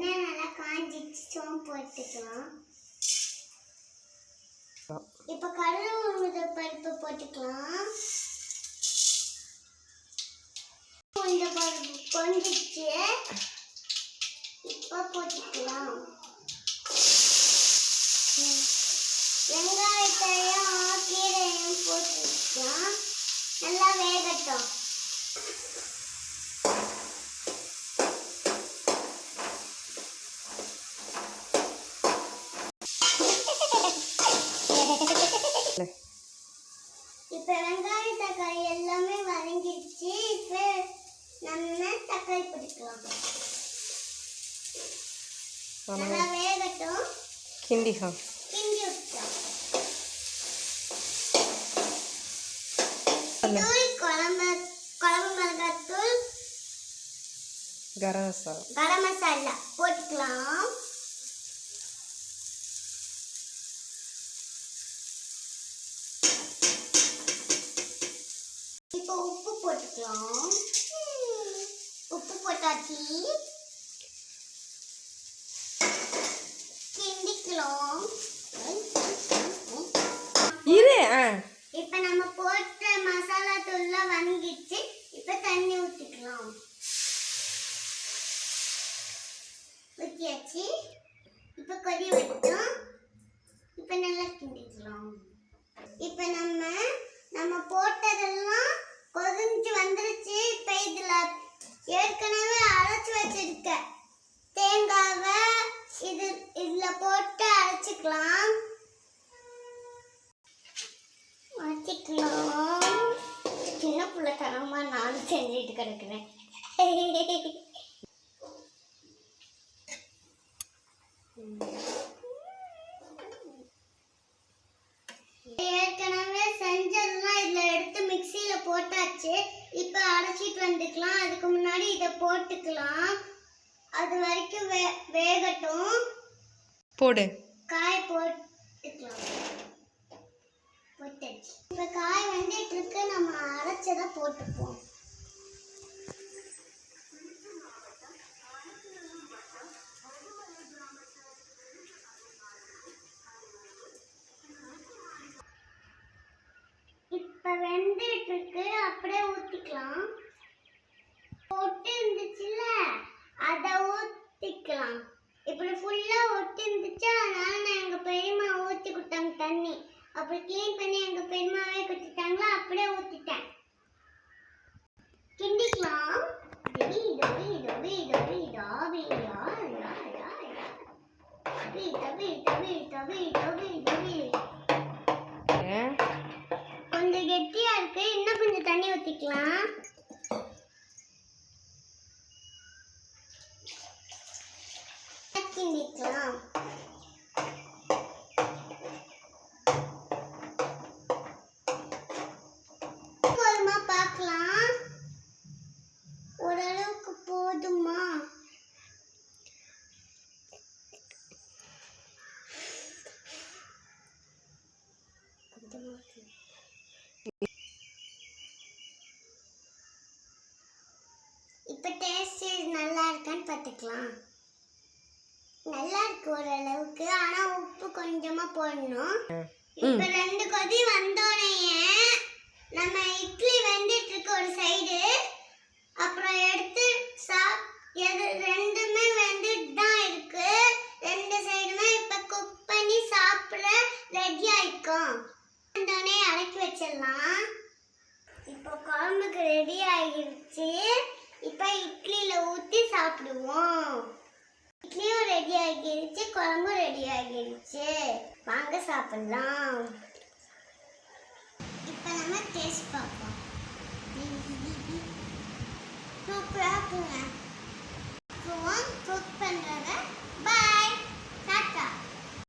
நல்லா காஞ்சிச்சு சோம்பு போட்டுக்கலாம் இப்போ கடலை பருப்பு போட்டுக்கலாம் கொஞ்சம் பருப்பு கொஞ்சிச்சு இப்போ போட்டுக்கலாம் வெங்காயத்தையும் கீரையும் போட்டுக்கலாம் நல்லா வேகட்டும். இப்போ வெங்காயம் தக்காளி எல்லாமே வதங்கிடுச்சு. இப்போ நம்ம தக்காளி பிடிக்கலாம். நல்லா வேகட்டும். கிண்டி விட்டோம் குழம்பு குழம்பு மிளகாத்தூள் கரம் மசாலா. கரம் மசாலா. போட்டுக்கலாம். இப்போ உப்பு போட்டுக்கலாம். உப்பு போட்டாச்சு. கிண்டிக்கலாம். இரு இப்போ நம்ம போட்ட மசாலா தூள்லாம் வதங்கிடுச்சு இப்போ தண்ணி ஊற்றிக்கலாம் ஊற்றியாச்சு இப்போ கொதி விட்டோம் இப்போ நல்லா கிண்டிக்கலாம். இப்போ நம்ம நம்ம போட்டதெல்லாம் கொதிஞ்சு வந்துருச்சு. இப்போ இதில் ஏற்கனவே அரைச்சி வச்சிருக்க தேங்காவை இது இதில் போட்டு அரைச்சிக்கலாம். அரைச்சிக்கலாம். சின்ன பிள்ளைத்தனமாக நானும் செஞ்சுட்டு கிடக்குறேன் ஏற்கனவே செஞ்சதெல்லாம் இதில் எடுத்து மிக்சியில் போட்டாச்சு இப்போ அரைச்சிட்டு வந்துக்கலாம். அதுக்கு முன்னாடி இதை போட்டுக்கலாம். அது வரைக்கும் வே வேகட்டும். போடு. காய போட்டுக்கலாம். போட்டாச்சு. இப்போ காய் வந்துட்டு இருக்கு. நம்ம அரைச்சதை போட்டுப்போம் இப்போ வெந்துட்டு இருக்கு. அப்படியே ஊற்றிக்கலாம் ஒட்டு இருந்துச்சுல்ல அதை ஊற்றிக்கலாம் இப்படி ஃபுல்லாக ஒட்டு இருந்துச்சு அதனால நான் எங்கள் பெரியம்மா ஊற்றி கொடுத்தாங்க தண்ணி. அப்படி க்ளீன் பண்ணி எங்கள் பெரியம்மாவே கொடுத்துட்டாங்களா? அப்படியே ஊற்றிட்டேன் கிண்டிக்கலாம் போதுமா பார்க்கலாம்? ஓரளவுக்கு போதுமா? கொஞ்சமா இப்போ டேஸ்ட் நல்லா இருக்கான்னு பார்த்துக்கலாம். நல்லா இருக்கு ஓரளவுக்கு. ஆனால் உப்பு கொஞ்சமாக போடணும். இப்போ ரெண்டு கொதி வந்தோடனே நம்ம இட்லி வெந்துட்டு இருக்கு ஒரு சைடு. அப்புறம் எடுத்து சாப் எது ரெண்டுமே வெந்துட்டு தான் இருக்கு. ரெண்டு சைடுமே இப்போ குக் பண்ணி சாப்பிட ரெடி ஆயிக்கும் வந்தோடனே இறக்கி வச்சிடலாம். இப்போ குழம்புக்கு ரெடி ஆகிருச்சு இப்போ இட்லியில் ஊற்றி சாப்பிடுவோம். இட்லியும் ரெடி குழம்பு ரெடி ஆகிடுச்சு. வாங்க சாப்பிடலாம். இப்போ நம்ம டேஸ்ட் பார்ப்போம். சூப்பராக இருக்குங்க.